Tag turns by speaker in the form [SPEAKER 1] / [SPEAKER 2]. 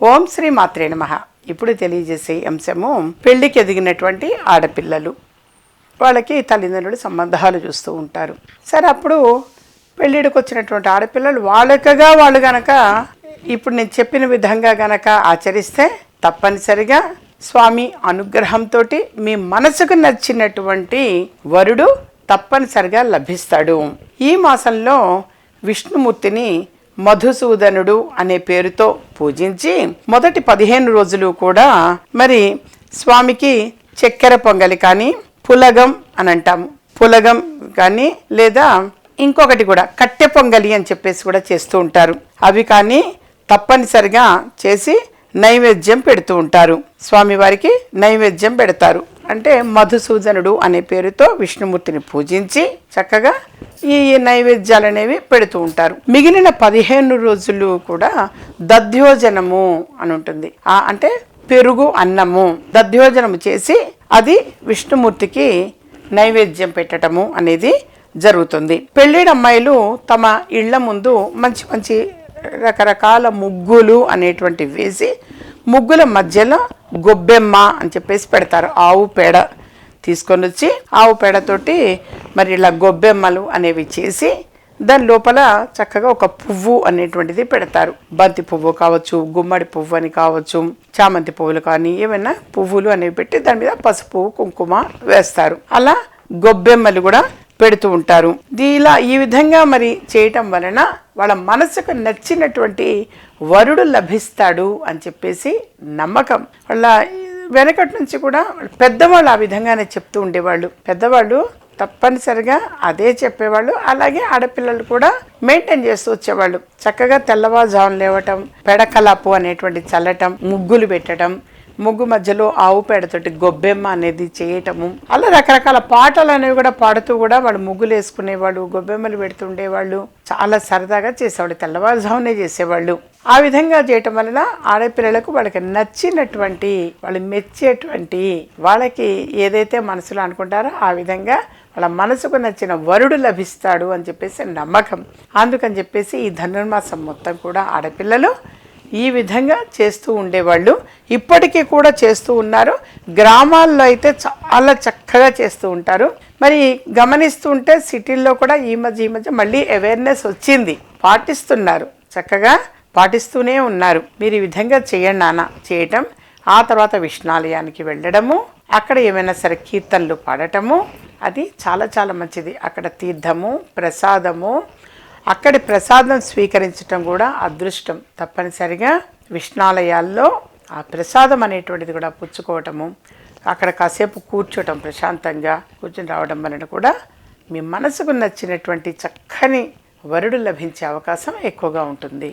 [SPEAKER 1] ఓం శ్రీ మాత్రే నమ. ఇప్పుడు తెలియజేసే అంశము పెళ్ళికి ఎదిగినటువంటి ఆడపిల్లలు. వాళ్ళకి తల్లిదండ్రులు సంబంధాలు చూస్తూ ఉంటారు. సరే అప్పుడు పెళ్ళిడికి వచ్చినటువంటి ఆడపిల్లలు వాళ్ళకగా వాళ్ళు గనక ఇప్పుడు నేను చెప్పిన విధంగా గనక ఆచరిస్తే తప్పనిసరిగా స్వామి అనుగ్రహంతో మీ మనసుకు నచ్చినటువంటి వరుడు తప్పనిసరిగా లభిస్తాడు. ఈ మాసంలో విష్ణుమూర్తిని మధుసూదనుడు అనే పేరుతో పూజించి మొదటి పదిహేను రోజులు కూడా మరి స్వామికి చక్కెర పొంగలి కానీ పులగం అని అంటాము. పులగం కానీ లేదా ఇంకొకటి కూడా కట్టె పొంగలి అని చెప్పేసి కూడా చేస్తూ ఉంటారు. అవి కానీ తప్పనిసరిగా చేసి నైవేద్యం పెడుతూ ఉంటారు. స్వామివారికి నైవేద్యం పెడతారు. అంటే మధుసూదనుడు అనే పేరుతో విష్ణుమూర్తిని పూజించి చక్కగా ఈ నైవేద్యాలు అనేవి పెడుతూ ఉంటారు. మిగిలిన పదిహేను రోజులు కూడా దధ్యోజనము అని ఉంటుంది. ఆ అంటే పెరుగు అన్నము. దధ్యోజనము చేసి అది విష్ణుమూర్తికి నైవేద్యం పెట్టడము అనేది జరుగుతుంది. పెళ్ళిడమ్మాయిలు తమ ఇళ్ళ ముందు మంచి మంచి రకరకాల ముగ్గులు అనేటువంటివి వేసి ముగ్గుల మధ్యలో గొబ్బెమ్మ అని చెప్పేసి పెడతారు. ఆవు పేడ తీసుకొని వచ్చి ఆవు పేడతోటి మరి ఇలా గొబ్బెమ్మలు అనేవి చేసి దాని లోపల చక్కగా ఒక పువ్వు అనేటువంటిది పెడతారు. బంతి పువ్వు కావచ్చు గుమ్మడి పువ్వు అని కావచ్చు చామంతి పువ్వులు కానీ ఏమైనా పువ్వులు అనేవి పెట్టి దాని మీద పసుపు కుంకుమ వేస్తారు. అలా గొబ్బెమ్మలు కూడా పెడుతూ ఉంటారు. దీ- ఇలా ఈ విధంగా మరి చేయటం వలన వాళ్ళ మనసుకు నచ్చినటువంటి వరుడు లభిస్తాడు అని చెప్పేసి నమ్మకం. వాళ్ళ వెనకటి నుంచి కూడా పెద్దవాళ్ళు ఆ విధంగానే చెప్తూ ఉండేవాళ్ళు. పెద్దవాళ్ళు తప్పనిసరిగా అదే చెప్పేవాళ్ళు. అలాగే ఆడపిల్లలు కూడా మెయింటైన్ చేస్తూ వచ్చేవాళ్ళు. చక్కగా తెల్లవారుజామున లేవటం పెడకలాపు అనేటువంటి చల్లటం ముగ్గులు పెట్టడం ముగ్గు మధ్యలో ఆవు పేడతోటి గొబ్బెమ్మ అనేది చేయటము. అలా రకరకాల పాటలు అనేవి కూడా పాడుతూ కూడా వాళ్ళు ముగ్గులు వేసుకునేవాళ్ళు గొబ్బెమ్మలు పెడుతుండేవాళ్ళు. చాలా సరదాగా చేసేవాళ్ళు తెల్లవారుజామునే చేసేవాళ్ళు. ఆ విధంగా చేయటం వలన ఆడపిల్లలకు వాళ్ళకి నచ్చినటువంటి వాళ్ళు మెచ్చేటువంటి వాళ్ళకి ఏదైతే మనసులో అనుకుంటారో ఆ విధంగా వాళ్ళ మనసుకు నచ్చిన వరుడు లభిస్తాడు అని చెప్పేసి నమ్మకం. అందుకని చెప్పేసి ఈ ధనుర్మాసం మొత్తం కూడా ఆడపిల్లలు ఈ విధంగా చేస్తూ ఉండేవాళ్ళు. ఇప్పటికీ కూడా చేస్తూ ఉన్నారు. గ్రామాల్లో అయితే చాలా చక్కగా చేస్తూ ఉంటారు. మరి గమనిస్తూ ఉంటే సిటీల్లో కూడా ఈ మధ్య ఈ మధ్య మళ్ళీ అవేర్నెస్ వచ్చింది. పాటిస్తున్నారు. చక్కగా పాటిస్తూనే ఉన్నారు. మీరు ఈ విధంగా చేయండి నాన్న. చేయటం. ఆ తర్వాత విష్ణాలయానికి వెళ్ళడము. అక్కడ ఏమైనా సరే కీర్తనలు పాడటము. అది చాలా చాలా మంచిది. అక్కడ తీర్థము ప్రసాదము అక్కడి ప్రసాదం స్వీకరించటం కూడా అదృష్టం. తప్పనిసరిగా విష్ణాలయాల్లో ఆ ప్రసాదం అనేటువంటిది కూడా పుచ్చుకోవటము అక్కడ కాసేపు కూర్చోటం ప్రశాంతంగా కూర్చొని రావడం వలన కూడా మీ మనసుకు నచ్చినటువంటి చక్కని వరుడు లభించే అవకాశం ఎక్కువగా ఉంటుంది.